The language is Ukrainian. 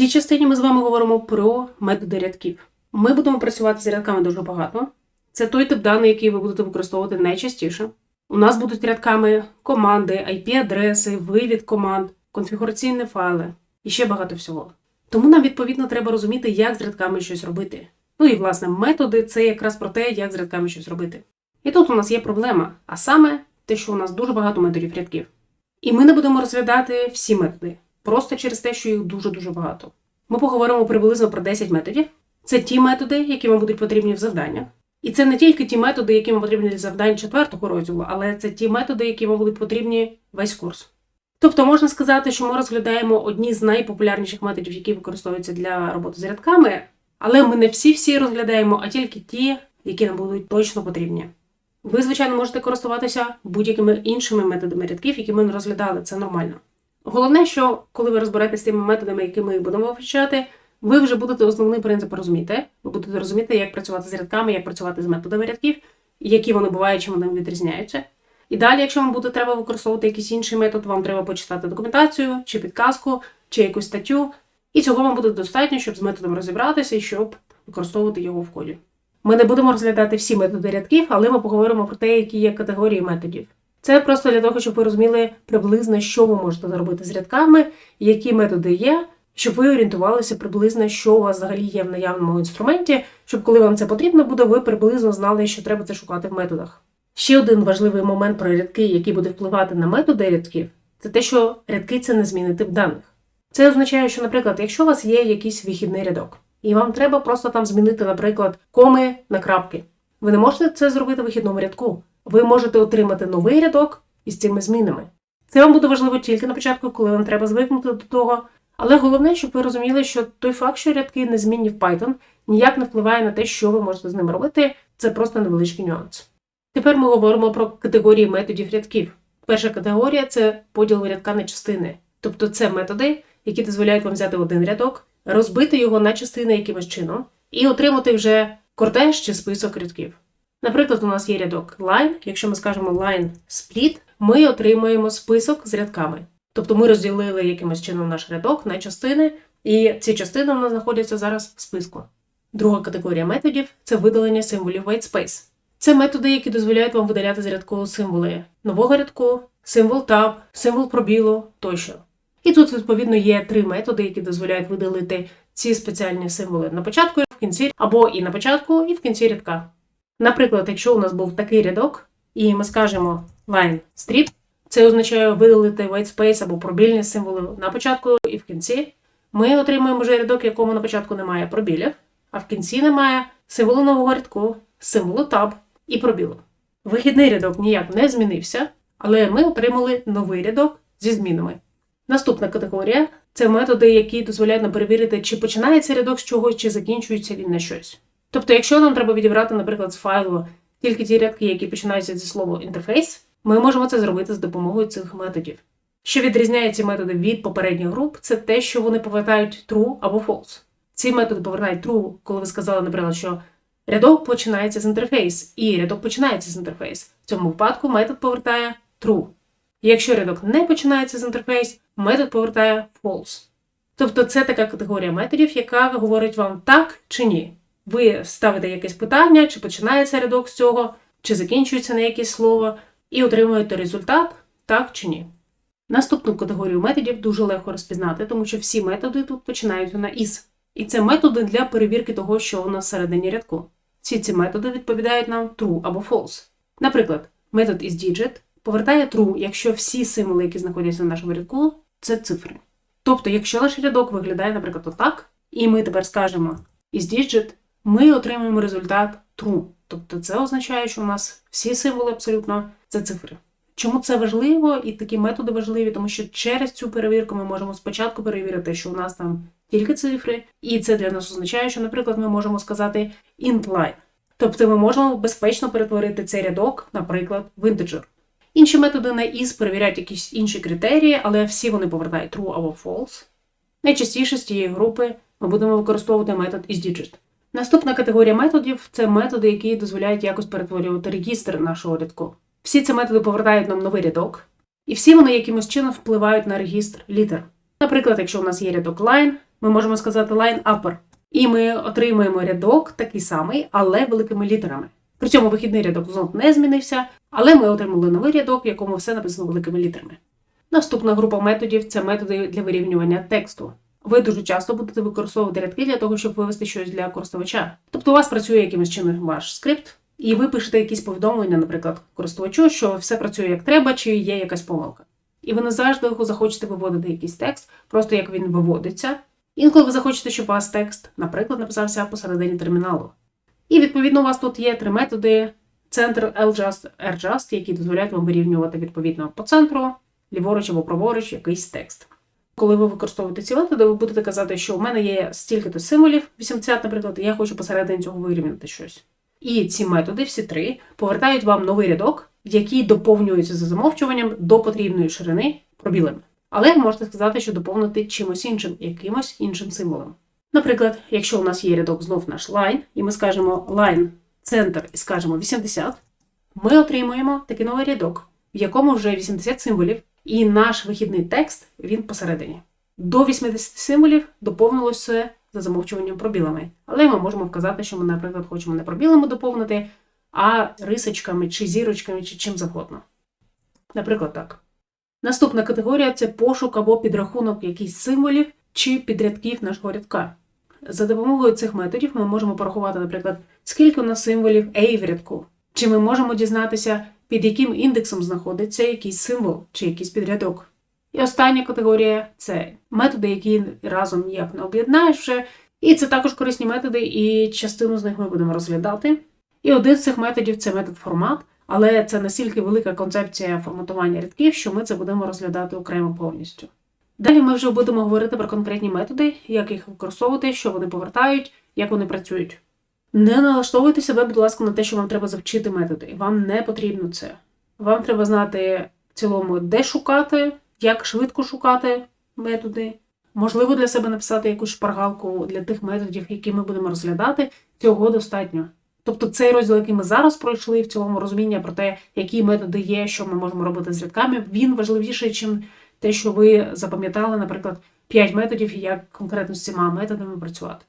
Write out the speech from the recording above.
цій частині ми з вами говоримо про методи рядків. Ми будемо працювати з рядками дуже багато. Це той тип даних, який ви будете використовувати найчастіше. У нас будуть рядками команди, IP-адреси, вивід команд, конфігураційні файли і ще багато всього. Тому нам відповідно треба розуміти, як з рядками щось робити. Ну і власне методи це якраз про те, як з рядками щось робити. І тут у нас є проблема, а саме те, що у нас дуже багато методів рядків. І ми не будемо розглядати всі методи, просто через те, що їх дуже-дуже багато. Ми поговоримо приблизно про 10 методів. Це ті методи, які вам будуть потрібні в завданнях. І це не тільки ті методи, які вам потрібні для завдань четвертого розділу, але це ті методи, які вам будуть потрібні весь курс. Тобто можна сказати, що ми розглядаємо одні з найпопулярніших методів, які використовуються для роботи з рядками, але ми не всі-всі розглядаємо, а тільки ті, які нам будуть точно потрібні. Ви, звичайно, можете користуватися будь-якими іншими методами рядків, які ми не розглядали, це нормально. Головне, що коли ви розберетеся з тими методами, які ми будемо вивчати, ви вже будете основний принцип розуміти. Ви будете розуміти, як працювати з рядками, як працювати з методами рядків, які вони бувають, чим вони відрізняються. І далі, якщо вам буде треба використовувати якийсь інший метод, вам треба почитати документацію, чи підказку, чи якусь статтю. І цього вам буде достатньо, щоб з методом розібратися і щоб використовувати його в коді. Ми не будемо розглядати всі методи рядків, але ми поговоримо про те, які є категорії методів. Це просто для того, щоб ви розуміли приблизно, що ви можете зробити з рядками, які методи є, щоб ви орієнтувалися приблизно, що у вас взагалі є в наявному інструменті, щоб коли вам це потрібно буде, ви приблизно знали, що треба це шукати в методах. Ще один важливий момент про рядки, який буде впливати на методи рядків, це те, що рядки це незмінний тип даних. Це означає, що, наприклад, якщо у вас є якийсь вихідний рядок, і вам треба просто там змінити, наприклад, коми на крапки, ви не можете це зробити в вихідному рядку. Ви можете отримати новий рядок із цими змінами. Це вам буде важливо тільки на початку, коли вам треба звикнути до того. Але головне, щоб ви розуміли, що той факт, що рядки незмінні в Python, ніяк не впливає на те, що ви можете з ними робити. Це просто невеличкий нюанс. Тепер ми говоримо про категорії методів рядків. Перша категорія це поділ рядка на частини. Тобто це методи, які дозволяють вам взяти один рядок, розбити його на частини якимось чином, і отримати вже кортеж чи список рядків. Наприклад, у нас є рядок line. Якщо ми скажемо line split, ми отримуємо список з рядками. Тобто ми розділили якимось чином наш рядок на частини, і ці частини у нас знаходяться зараз в списку. Друга категорія методів це видалення символів whitespace. Це методи, які дозволяють вам видаляти з рядку символи нового рядку, символ tab, символ пробілу тощо. І тут, відповідно, є три методи, які дозволяють видалити ці спеціальні символи на початку, в кінці, або і на початку, і в кінці рядка. Наприклад, якщо у нас був такий рядок, і ми скажемо line strip, це означає видалити whitespace або пробільні символи на початку і в кінці. Ми отримуємо вже рядок, в якому на початку немає пробілів, а в кінці немає символу нового рядку, символу tab і пробілу. Вихідний рядок ніяк не змінився, але ми отримали новий рядок зі змінами. Наступна категорія це методи, які дозволяють нам перевірити, чи починається рядок з чогось, чи закінчується він на щось. Тобто, якщо нам треба відібрати, наприклад, з файлу тільки ті рядки, які починаються зі слова інтерфейс, ми можемо це зробити з допомогою цих методів. Що відрізняє ці методи від попередніх груп, це те, що вони повертають true або false. Ці методи повертають true, коли ви сказали, наприклад, що рядок починається з інтерфейс, і рядок починається з інтерфейс. В цьому випадку метод повертає true. Якщо рядок не починається з інтерфейс, метод повертає false. Тобто це така категорія методів, яка говорить вам так чи ні. Ви ставите якесь питання, чи починається рядок з цього, чи закінчується на якесь слово, і отримуєте результат так чи ні. Наступну категорію методів дуже легко розпізнати, тому що всі методи тут починаються на is. І це методи для перевірки того, що у нас всередині рядку. Всі ці методи відповідають нам true або false. Наприклад, метод isDigit повертає true, якщо всі символи, які знаходяться в нашому рядку, це цифри. Тобто, якщо наш рядок виглядає, наприклад, отак, і ми тепер скажемо isDigit, ми отримуємо результат true. Тобто це означає, що у нас всі символи абсолютно це цифри. Чому це важливо і такі методи важливі? Тому що через цю перевірку ми можемо спочатку перевірити, що у нас там тільки цифри, і це для нас означає, що, наприклад, ми можемо сказати int line. Тобто ми можемо безпечно перетворити цей рядок, наприклад, в інтеджер. Інші методи на is перевіряють якісь інші критерії, але всі вони повертають true або false. Найчастіше з цієї групи ми будемо використовувати метод isDigit. Наступна категорія методів це методи, які дозволяють якось перетворювати регістр нашого рядку. Всі ці методи повертають нам новий рядок, і всі вони якимось чином впливають на регістр літер. Наприклад, якщо у нас є рядок line, ми можемо сказати line upper. І ми отримуємо рядок такий самий, але великими літерами. При цьому вихідний рядок знов не змінився, але ми отримали новий рядок, в якому все написано великими літерами. Наступна група методів це методи для вирівнювання тексту. Ви дуже часто будете використовувати рядки для того, щоб вивести щось для користувача. Тобто у вас працює якимось чином ваш скрипт, і ви пишете якісь повідомлення, наприклад, користувачу, що все працює як треба, чи є якась помилка. І ви не завжди захочете виводити якийсь текст, просто як він виводиться. Інколи ви захочете, щоб у вас текст, наприклад, написався посередині терміналу. І відповідно у вас тут є три методи: центр LJust, RJust, які дозволяють вам вирівнювати відповідно по центру, ліворуч або праворуч якийсь текст. Коли ви використовуєте ці методи, ви будете казати, що у мене є стільки-то символів, 80, наприклад, і я хочу посередині цього вирівняти щось. І ці методи, всі три, повертають вам новий рядок, який доповнюється за замовчуванням до потрібної ширини пробілами. Але можете сказати, що доповнити чимось іншим, якимось іншим символом. Наприклад, якщо у нас є рядок знов наш line, і ми скажемо line центр і скажемо 80, ми отримуємо такий новий рядок, в якому вже 80 символів, і наш вихідний текст він посередині. До 80 символів доповнилося за замовчуванням пробілами. Але ми можемо вказати, що ми, наприклад, хочемо не пробілами доповнити, а рисочками чи зірочками, чи чим завгодно. Наприклад, так. Наступна категорія це пошук або підрахунок якихось символів чи підрядків нашого рядка. За допомогою цих методів ми можемо порахувати, наприклад, скільки у нас символів A в рядку, чи ми можемо дізнатися, під яким індексом знаходиться якийсь символ чи якийсь підрядок. І остання категорія це методи, які разом ніяк не об'єднаєш вже. І це також корисні методи, і частину з них ми будемо розглядати. І один з цих методів це метод формат, але це настільки велика концепція форматування рядків, що ми це будемо розглядати окремо повністю. Далі ми вже будемо говорити про конкретні методи, як їх використовувати, що вони повертають, як вони працюють. Не налаштовуйте себе, будь ласка, на те, що вам треба завчити методи. Вам не потрібно це. Вам треба знати в цілому, де шукати, як швидко шукати методи. Можливо, для себе написати якусь шпаргалку для тих методів, які ми будемо розглядати. Цього достатньо. Тобто цей розділ, який ми зараз пройшли, в цілому розуміння про те, які методи є, що ми можемо робити з рядками, він важливіший, ніж те, що ви запам'ятали, наприклад, 5 методів і як конкретно з цими методами працювати.